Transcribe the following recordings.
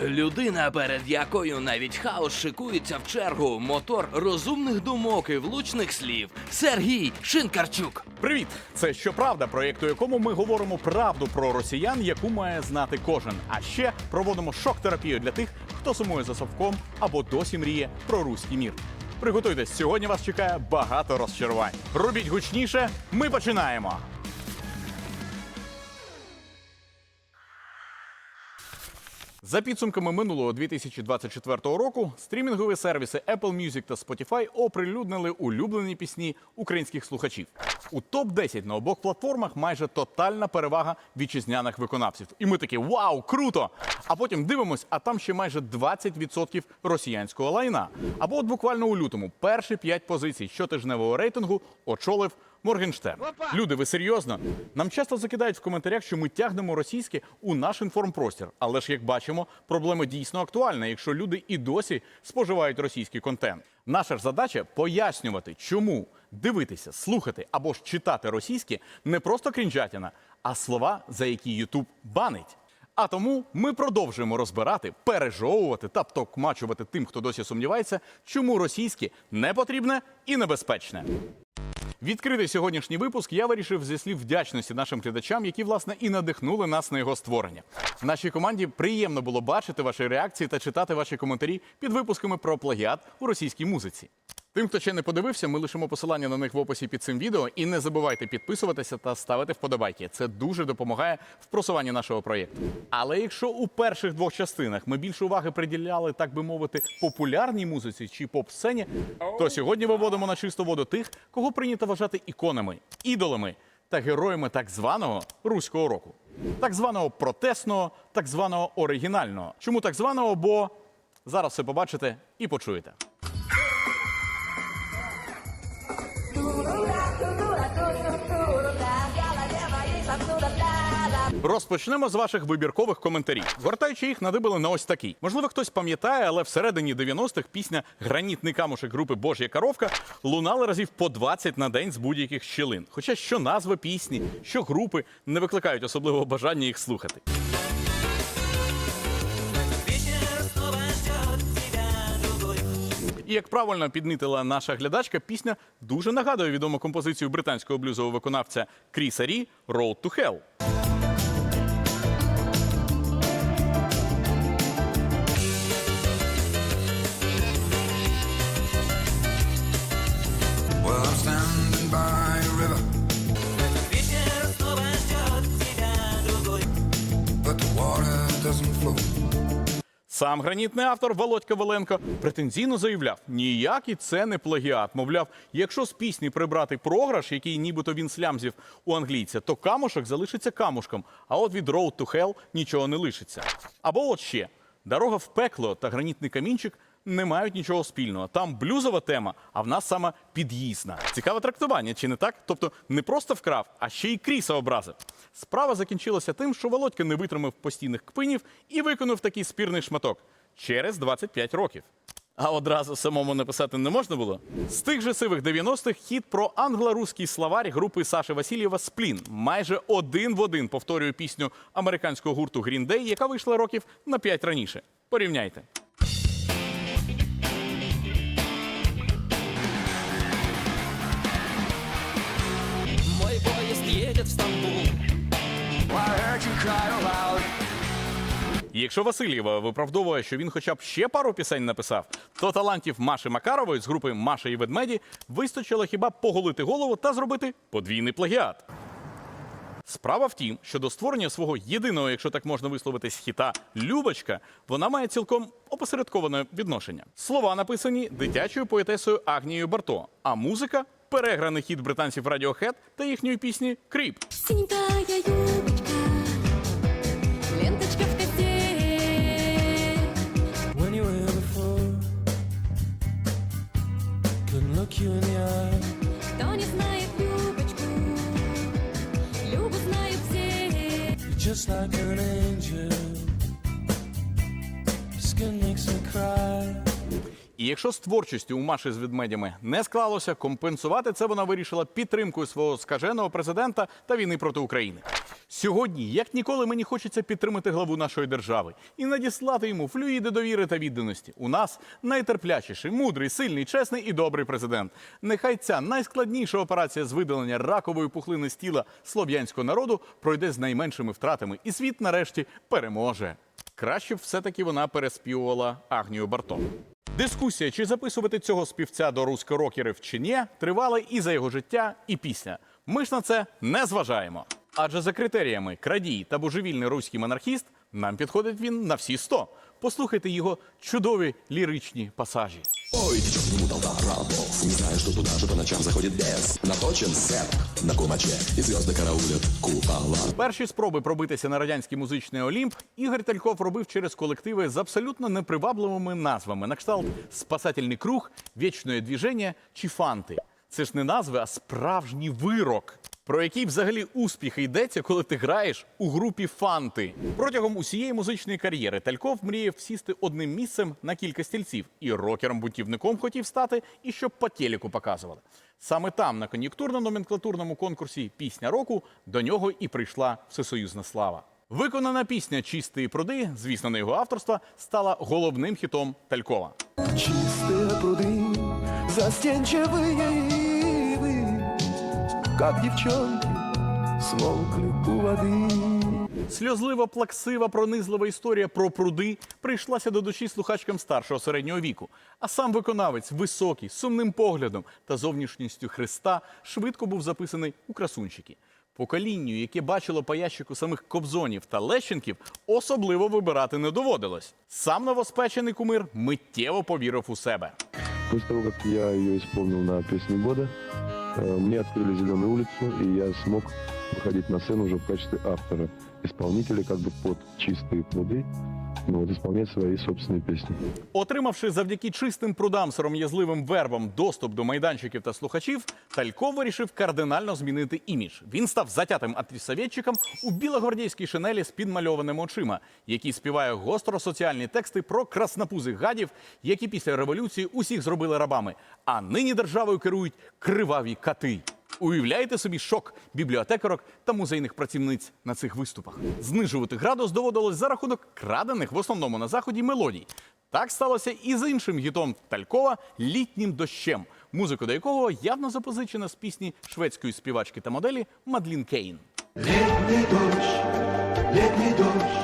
Людина, перед якою навіть хаос шикується в чергу, мотор розумних думок і влучних слів. Сергій Шинкарчук. Привіт! Це щоправда, проєкт, у якому ми говоримо правду про росіян, яку має знати кожен. А ще проводимо шок-терапію для тих, хто сумує за совком або досі мріє про руський мір. Приготуйтесь, сьогодні вас чекає багато розчарувань. Робіть гучніше, ми починаємо. За підсумками минулого 2024 року, стрімінгові сервіси Apple Music та Spotify оприлюднили улюблені пісні українських слухачів. У топ 10 на обох платформах майже тотальна перевага вітчизняних виконавців. І ми такі вау, круто! А потім дивимось, а там ще майже 20% росіянського лайна. Або от буквально у лютому перші 5 позицій щотижневого рейтингу очолив Моргенштерн. Люди, ви серйозно? Нам часто закидають в коментарях, що ми тягнемо російське у наш інформпростір. Але ж як бачимо, проблема дійсно актуальна, якщо люди і досі споживають російський контент. Наша ж задача пояснювати, чому дивитися, слухати або ж читати російське не просто крінжатіна, а слова, за які Ютуб банить. А тому ми продовжуємо розбирати, пережовувати та токмачувати тим, хто досі сумнівається, чому російське не потрібне і небезпечне. Відкрити сьогоднішній випуск я вирішив зі слів вдячності нашим глядачам, які власне і надихнули нас на його створення. Нашій команді приємно було бачити ваші реакції та читати ваші коментарі під випусками про плагіат у російській музиці. Тим, хто ще не подивився, ми лишимо посилання на них в описі під цим відео. І не забувайте підписуватися та ставити вподобайки. Це дуже допомагає в просуванні нашого проєкту. Але якщо у перших двох частинах ми більше уваги приділяли, так би мовити, популярній музиці чи поп-сцені, то сьогодні виводимо на чисту воду тих, кого прийнято вважати іконами, ідолами та героями так званого руського року, так званого протестного, так званого оригінального. Чому так званого? Бо зараз все побачите і почуєте. Розпочнемо з ваших вибіркових коментарів. Гортаючи їх, надибали на ось такий. Можливо, хтось пам'ятає, але всередині 90-х пісня Гранітний камушек групи Божя коровка лунала разів по 20 на день з будь-яких щілин. Хоча що назва пісні, що групи не викликають особливого бажання їх слухати. І як правильно підмітила наша глядачка, пісня дуже нагадує відому композицію британського блюзового виконавця Кріса Рі «Road to Hell». Сам гранітний автор Володька Валенко претензійно заявляв, ніякий це не плагіат. Мовляв, якщо з пісні прибрати програш, який нібито він слямзів у англійця, то камушок залишиться камушком, а от від Road to Hell нічого не лишиться. Або от ще дорога в пекло та гранітний камінчик не мають нічого спільного. Там блюзова тема, а в нас саме під'їзна. Цікаве трактування, чи не так? Тобто не просто вкрав, а ще й кріса образив. Справа закінчилася тим, що Володька не витримав постійних кпинів і виконав такий спірний шматок через 25 років. А одразу самому написати не можна було? З тих же сивих 90-х хіт про англо-руський словарь групи Саши Васильєва Сплін майже один в один повторює пісню американського гурту Green Day, яка вийшла років на 5 раніше. Порівняйте. Якщо Васильєва виправдовує, що він хоча б ще пару пісень написав, то талантів Маші Макарової з групи Маша і Ведмеді вистачило хіба поголити голову та зробити подвійний плагіат. Справа в тім, що до створення свого єдиного, якщо так можна висловитись, хіта Любочка, вона має цілком опосередковане відношення. Слова написані дитячою поетесою Агнією Барто, а музика переграний хіт британців Radiohead та їхньої пісні Кріп. Кто не знает Любочку, Любу знают все. Just like an angel. Your І якщо з творчістю у Маші з ведмедями не склалося, компенсувати це вона вирішила підтримкою свого скаженого президента та війни проти України. Сьогодні, як ніколи, мені хочеться підтримати главу нашої держави і надіслати йому флюїди довіри та відданості. У нас найтерплячіший, мудрий, сильний, чесний і добрий президент. Нехай ця найскладніша операція з видалення ракової пухлини з тіла слов'янського народу пройде з найменшими втратами, і світ нарешті переможе. Краще б все-таки вона переспівувала Агнію Барто. Дискусія, чи записувати цього співця до руськорокерів чи ні, тривала і за його життя, і пісня. Ми ж на це не зважаємо. Адже за критеріями крадій та божевільний руський монархіст нам підходить він на всі сто. Послухайте його чудові ліричні пасажі. Ой, рабов Не знаю, что туда же по ночам заходит без Наточен сет на кумаче І зв'язки караулят купола Перші спроби пробитися на радянський музичний Олімп Ігор Тальков робив через колективи з абсолютно непривабливими назвами на кшталт Спасательний круг, Вічне двіження чи фанти. Це ж не назви, а справжній вирок. Про який взагалі успіх йдеться, коли ти граєш у групі фанти. Протягом усієї музичної кар'єри Тальков мріяв сісти одним місцем на кілька стільців. І рокером-бутівником хотів стати, і щоб по телеку показували. Саме там, на кон'юнктурно-номенклатурному конкурсі Пісня року, до нього і прийшла всесоюзна слава. Виконана пісня Чистої пруди, звісно, на його авторства, стала головним хітом Талькова. Чистые пруды, застенчивые ивы, Как девчонки смолкли у воды. Сльозливо плаксива, пронизлива історія про пруди прийшлася до душі слухачкам старшого середнього віку. А сам виконавець, високий, з сумним поглядом та зовнішністю Христа, швидко був записаний у красунчики. Поколінню, яке бачило по ящику самих Кобзонів та Лещенків, особливо вибирати не доводилось. Сам новоспечений кумир миттєво повірив у себе. После того, как я ее исполнил на песню года, мне открыли зеленую улицу, и я смог выходить на сцену уже в качестве автора, исполнителя как бы под чистые пруды, ну, исполнять свои собственные песни. Отримавши завдяки чистим прудам сором'язливим вербам доступ до майданчиків та слухачів, Тальков вирішив кардинально змінити імідж. Він став затятим антисовєтчиком у білогвардійській шинелі з підмальованими очима, який співає гостро соціальні тексти про краснопузих гадів, які після революції усіх зробили рабами. А нині державою керують криваві кати. Уявляєте собі шок бібліотекарок та музейних працівниць на цих виступах. Знижувати градус доводилось за рахунок крадених в основному на заході мелодій. Так сталося і з іншим гітом Талькова літнім дощем, музику до якого явно запозичена з пісні шведської співачки та моделі Мадлін Кейн. Летний дождь, летний дождь,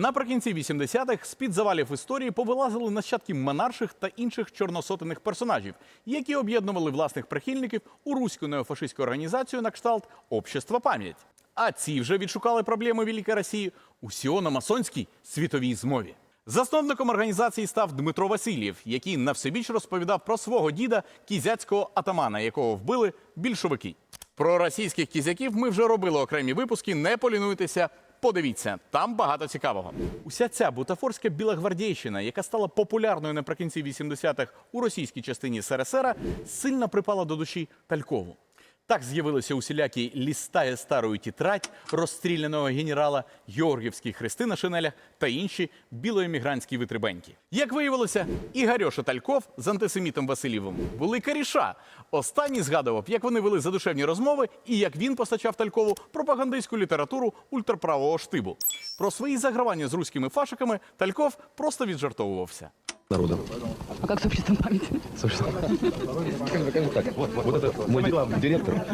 Наприкінці 80-х з-під завалів історії повилазили нащадки монарших та інших чорносотених персонажів, які об'єднували власних прихильників у руську неофашистську організацію на кшталт Общества пам'ять. А ці вже відшукали проблеми Великої Росії у сіоно-масонській світовій змові. Засновником організації став Дмитро Васильєв, який на всебіч розповідав про свого діда кізяцького атамана, якого вбили більшовики. Про російських кізяків ми вже робили окремі випуски. Не полінуйтеся. Подивіться, там багато цікавого. Уся ця бутафорська білогвардійщина, яка стала популярною наприкінці 80-х у російській частині СРСР, сильно припала до душі Талькову. Так з'явилися усілякі лістає старою тетрадь розстріляного генерала Георгівський хрести на шинелях та інші білоемігрантські витребеньки. Як виявилося, Ігорьоша Тальков з антисемітом Васильєвим були коріша. Останній згадував, як вони вели задушевні розмови і як він постачав Талькову пропагандистську літературу ультраправого штибу. Про свої загравання з руськими фашиками Тальков просто віджартовувався. Народа А как с обществом памяти? Собственно, так, вот, вот это мой ди- директор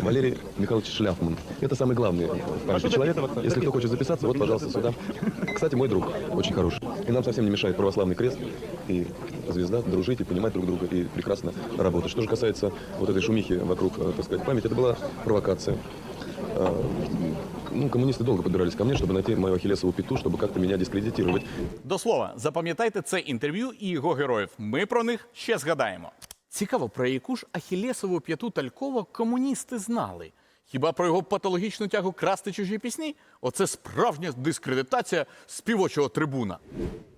Валерий Михайлович Шляфман. Это самый главный в памяти человек. Если кто хочет записаться, вот, пожалуйста, сюда. Кстати, мой друг очень хороший. И нам совсем не мешает православный крест и звезда дружить и понимать друг друга и прекрасно работать. Что же касается вот этой шумихи вокруг, э, так сказать, памяти, это была провокация. А, Ну, коммунисты долго подбирались ко мне, чтобы найти мою ахиллесову пяту, чтобы как-то меня дискредитировать. До слова, запам'ятайте це інтерв'ю і його героїв. Ми про них ще згадаємо. Цікаво, про яку ж Ахілесову п'яту Талькова комуністи знали. Хіба про його патологічну тягу красти чужі пісні? Оце справжня дискредитація співочого трибуна.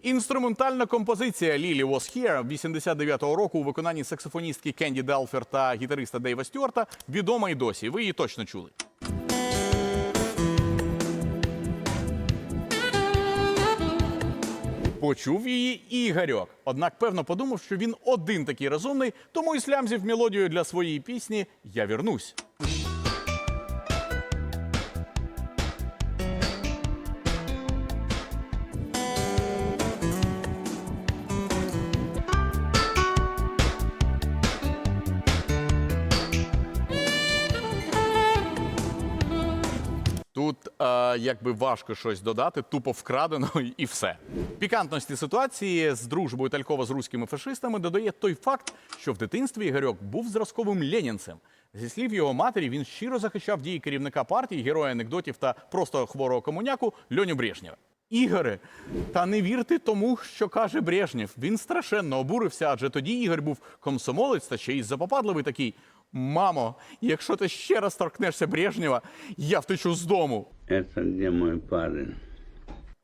Інструментальна композиція Лілі Was Here 89-го року у виконанні саксофоністки Кенді Делфер та гітариста Дейва Стюарта відома й досі. Ви її точно чули. Почув її Ігорьок. Однак, певно, подумав, що він один такий розумний, тому і слямзів мелодію для своєї пісні Я вірнусь. Якби важко щось додати, тупо вкрадено і все. Пікантності ситуації з дружбою Талькова з руськими фашистами додає той факт, що в дитинстві Ігорьок був зразковим ленінцем. Зі слів його матері, він щиро захищав дії керівника партії, героя анекдотів та просто хворого комуняку Льоню Брежнєва. Ігоре, та не вірте тому, що каже Брежнєв. Він страшенно обурився, адже тоді Ігор був комсомолець та ще й запопадливий такий. Мамо, якщо ти ще раз торкнешся Брежнєва, я втечу з дому. Это где мой парень?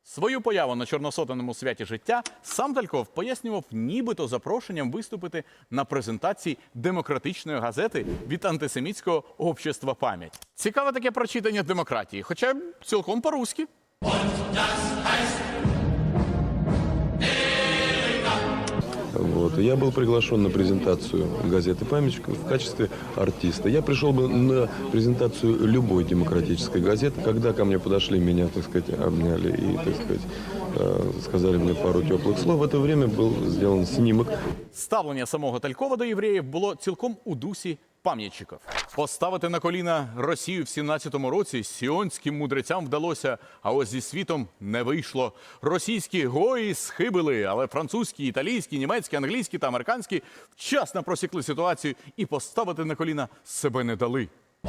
Свою появу на чорносотеному святі життя сам Тальков пояснював нібито запрошенням виступити на презентації демократичної газети від антисемітського общества пам'ять. Цікаве таке прочитання демократії, хоча цілком по-руськи. Вот. и Я был приглашен на презентацию газеты «Память» в качестве артиста. Я пришел бы на презентацию любой демократической газеты, когда ко мне подошли, меня, так сказать, обняли и, так сказать, э, сказали мне пару теплых слов. В это время был сделан снимок Ставлення самого Талькова до євреїв було цілком у дусі пам'ятчиків. Поставити на коліна Росію в 17-му році сіонським мудрецям вдалося, а ось зі світом не вийшло. Російські гої схибили, але французькі, італійські, німецькі, англійські та американські вчасно просікли ситуацію і поставити на коліна себе не дали. У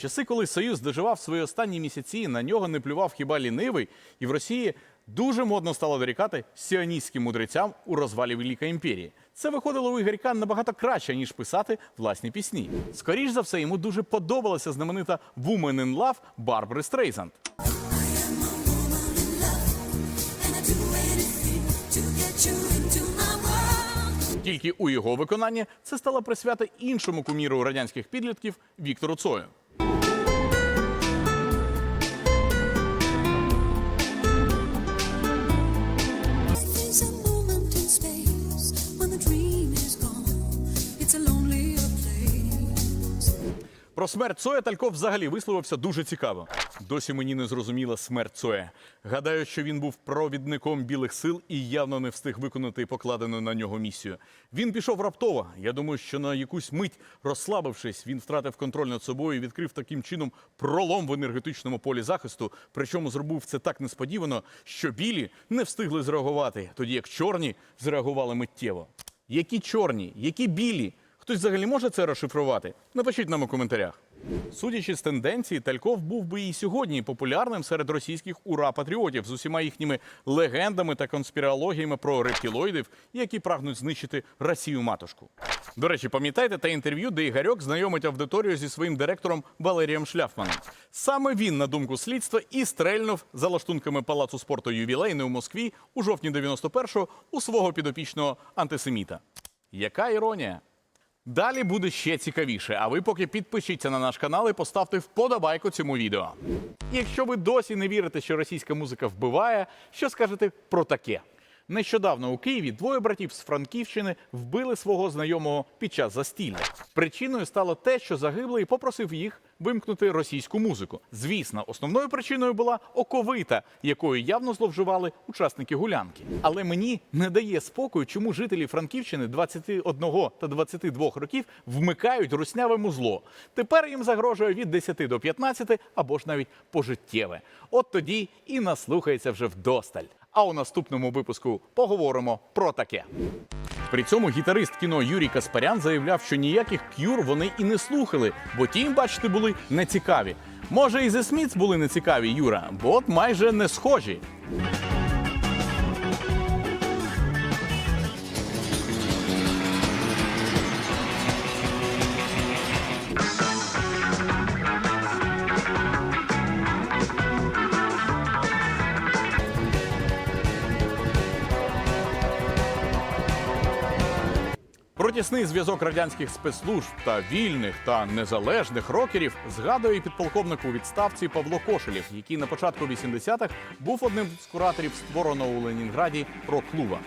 часи, коли Союз доживав свої останні місяці, на нього не плював хіба лінивий, і в Росії дуже модно стало дорікати сіоністським мудрецям у розвалі Великої імперії. Це виходило у Ігорька набагато краще, ніж писати власні пісні. Скоріш за все, йому дуже подобалася знаменита «Woman in Love» Барбари Стрейзанд. Тільки у його виконанні це стало присвята іншому куміру радянських підлітків Віктору Цою. Про смерть Цоя Тальков взагалі висловився дуже цікаво. Досі мені не зрозуміла смерть Цоя. Гадаю, що він був провідником білих сил і явно не встиг виконати покладену на нього місію. Він пішов раптово. Я думаю, що на якусь мить, розслабившись, він втратив контроль над собою і відкрив таким чином пролом в енергетичному полі захисту. Причому зробив це так несподівано, що білі не встигли зреагувати, тоді як чорні зреагували миттєво. Які чорні, які білі? Хтось взагалі може це розшифрувати? Напишіть нам у коментарях. Судячи з тенденції, Тальков був би і сьогодні популярним серед російських ура-патріотів з усіма їхніми легендами та конспірологіями про рептилоїдів, які прагнуть знищити Росію матушку. До речі, пам'ятаєте те інтерв'ю, де Ігорьок знайомить аудиторію зі своїм директором Валерієм Шляфманом. Саме він, на думку слідства, і стрельнув за лаштунками палацу спорту ювілейний у Москві у жовтні 91-го у свого підопічного антисеміта. Яка іронія? Далі буде ще цікавіше. А ви поки підпишіться на наш канал і поставте вподобайку цьому відео. Якщо ви досі не вірите, що російська музика вбиває, що скажете про таке? Нещодавно у Києві двоє братів з Франківщини вбили свого знайомого під час застілля. Причиною стало те, що загиблий попросив їх вимкнути російську музику. Звісно, основною причиною була оковита, якою явно зловживали учасники гулянки. Але мені не дає спокою, чому жителі Франківщини 21 та 22 років вмикають русняве музло. Тепер їм загрожує від 10 до 15 або ж навіть пожиттєве. От тоді і наслухається вже вдосталь. А у наступному випуску поговоримо про таке. При цьому гітарист кіно Юрій Каспарян заявляв, що ніяких к'юр вони і не слухали, бо ті їм, бачите, були нецікаві. Може, і The Smiths були нецікаві, Юра, бо от майже не схожі. Тісний зв'язок радянських спецслужб та вільних та незалежних рокерів згадує і підполковник у відставці Павло Кошелєв, який на початку 80-х був одним з кураторів створеного у Ленінграді рок-клуба.